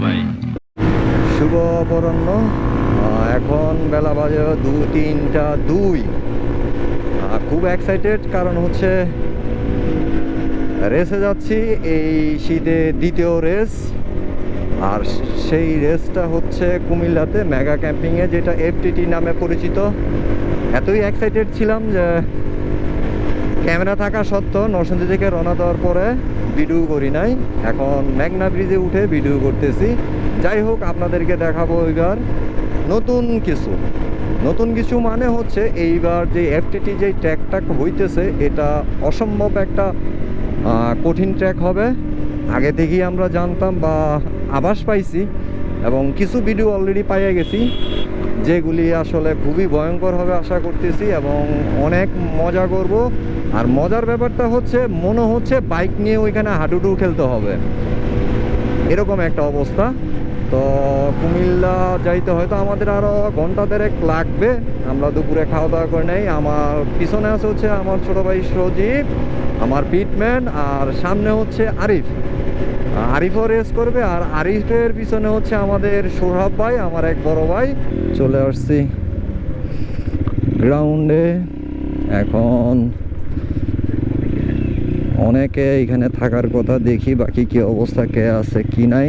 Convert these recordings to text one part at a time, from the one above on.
ভাই। শুভ অপরাহ্ন। এখন বেলা বাজে দু তিনটা দুই খুব এক্সাইটেড কারণ হচ্ছে রেসে যাচ্ছি। এই শীতে দ্বিতীয় রেস আর সেই রেসটা হচ্ছে কুমিল্লাতে মেগা ক্যাম্পিংয়ে যেটা এফটিটি নামে পরিচিত। এতই এক্সাইটেড ছিলাম যে ক্যামেরা থাকা সত্ত্বেও নরসিংদী থেকে রওনা দেওয়ার পরে ভিডিও করি নাই। এখন মেঘনা ব্রিজে উঠে ভিডিও করতেছি। যাই হোক, আপনাদেরকে দেখাবো এবার নতুন কিছু। নতুন কিছু মানে হচ্ছে এইবার যে এফটিটি যে ট্র্যাকটা হইতেছে, এটা অসম্ভব একটা কঠিন ট্র্যাক হবে। আগে থেকেই আমরা জানতাম বা আভাস পাইছি এবং কিছু ভিডিও অলরেডি পাইয়া গেছি। যেগুলি আসলে খুবই ভয়ঙ্কর হবে আশা করতেছি এবং অনেক মজা করব। আর মজার ব্যাপারটা হচ্ছে, মনে হচ্ছে বাইক নিয়ে ওইখানে হাডুডু খেলতে হবে। এরকম একটা অবস্থা। তো কুমিল্লা যাইতে হয়তো আমাদের আরও ঘণ্টা দেড়েক লাগবে। আমরা দুপুরে খাওয়া দাওয়া করে নেই। আমার পিছনে আছে হচ্ছে আমার ছোট ভাই সজীব, আমার পিটম্যান, আর সামনে হচ্ছে আরিফ। আরিফও রেস করবে, আর আরিফের পিছনে হচ্ছে আমাদের সোহাব ভাই, আমার এক বড় ভাই। চলে আসছি গ্রাউন্ডে। এখন অনেকে এখানে থাকার কথা দেখি, বাকি কি অবস্থা, কে আছে, কি নাই।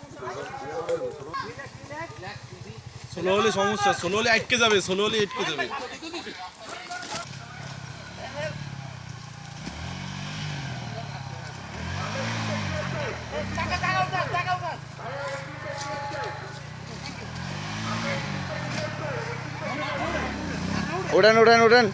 ষোলো হলে সমস্যা হলে আটকে যাবে ষোলো হলে আটকে যাবে। উড়ান উড়ান উড়ান।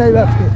幸枠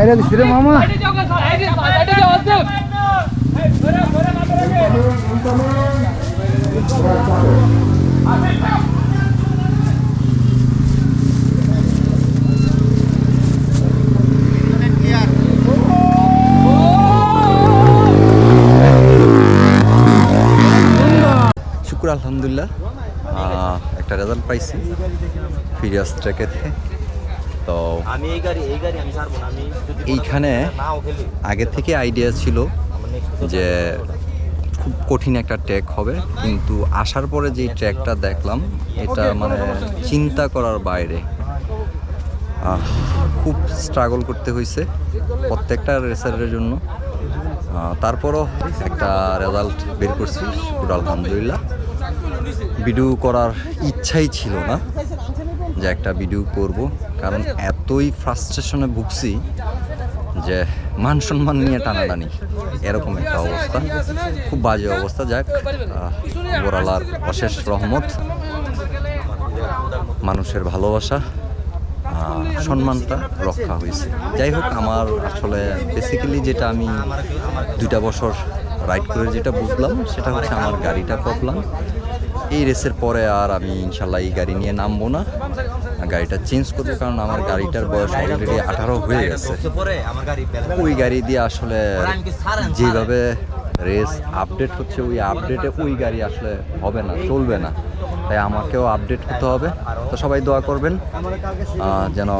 ভাইরাল ছিল মামা। শুক্র আলহামদুলিল্লাহ। একটা রেজাল্ট পাইছি। ফিরিয়াস ট্র্যাকে থেকে তো আমি এই গাড়ি এই গাড়ি আমি ছাড়বো না আমি এইখানে আগে থেকে আইডিয়া ছিল যে খুব কঠিন একটা ট্র্যাক হবে কিন্তু আসার পরে যে ট্র্যাকটা দেখলাম এটা মানে চিন্তা করার বাইরে। খুব স্ট্রাগল করতে হয়েছে প্রত্যেকটা রেসারের জন্য। তারপরও একটা রেজাল্ট বের করছি শুকুর আলহামদুলিল্লাহ। ভিডিও করার ইচ্ছাই ছিল না। যে একটা ভিডিও করব, কারণ এতই ফ্রাস্ট্রেশনে ভুগছি যে মান সম্মান নিয়ে টানাটানি, এরকম একটা অবস্থা। খুব বাজে অবস্থা, যাক ওরালার অশেষ রহমত, মানুষের ভালোবাসা সম্মানটা রক্ষা হয়েছে। যাই হোক, আমার আসলে বেসিক্যালি যেটা আমি দুইটা বছর রাইড করে যেটা বুঝলাম, সেটা হচ্ছে আমার গাড়িটা প্রবলেম এই রেসের পরে আর আমি ইনশাল্লাহ এই গাড়ি নিয়ে নামবো না। গাড়িটা চেঞ্জ করব কারণ আমার গাড়িটার বয়স অলরেডি আঠারো হয়ে গেছে। ওই গাড়ি দিয়ে আসলে যেভাবে রেস আপডেট হচ্ছে, ওই আপডেটে ওই গাড়ি আসলে হবে না, চলবে না। তাই আমাকেও আপডেট হতে হবে। তো সবাই দোয়া করবেন যেন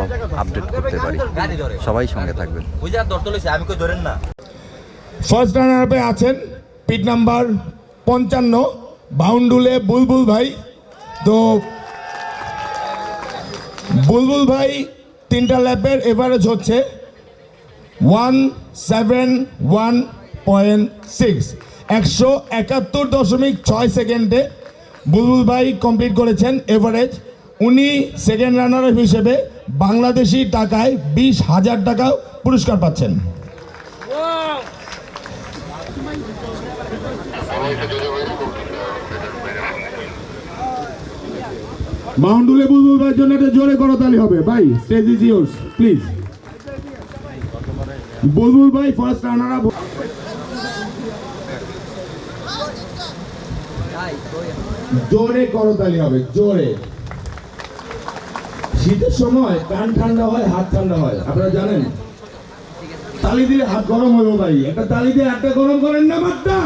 আপডেট করতে পারি। সবাই সঙ্গে থাকবেন। ফার্স্ট রানার আপে আছেন পিট নাম্বার পঞ্চান্ন, বাউন্ডুলে বুলবুল ভাই। তো বুলবুল ভাই তিনটা ল্যাপের এভারেজ হচ্ছে one seven one point six একশো একাত্তর দশমিক ছয় সেকেন্ডে বুলবুল ভাই কমপ্লিট করেছেন এভারেজ উনি সেকেন্ড রানার হিসেবে বাংলাদেশি টাকায় বিশ হাজার টাকা পুরস্কার পাচ্ছেন। মাউন্টুলে বুলবুল ভাইয়ের জন্য একটা জোরে করতালি হবে। ভাই stage is yours please Bulbul ভাই ফার্স্ট রানার আপ জোরে করতালি হবে, জোরে। শীতের সময় কান ঠান্ডা হয়, হাত ঠান্ডা হয়, আপনারা জানেন। তালি দিলে হাত গরম হবে ভাই, একটা তালি দিয়ে হাতটা গরম করেন না মাত্রা